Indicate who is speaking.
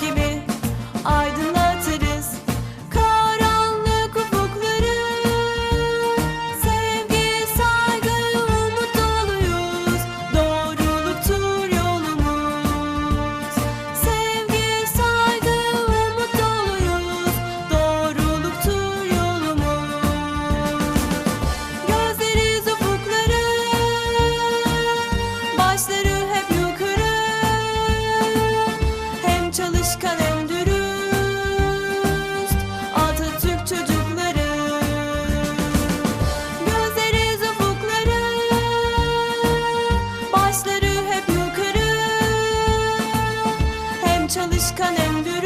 Speaker 1: gibi aydın çalışkan ömrüm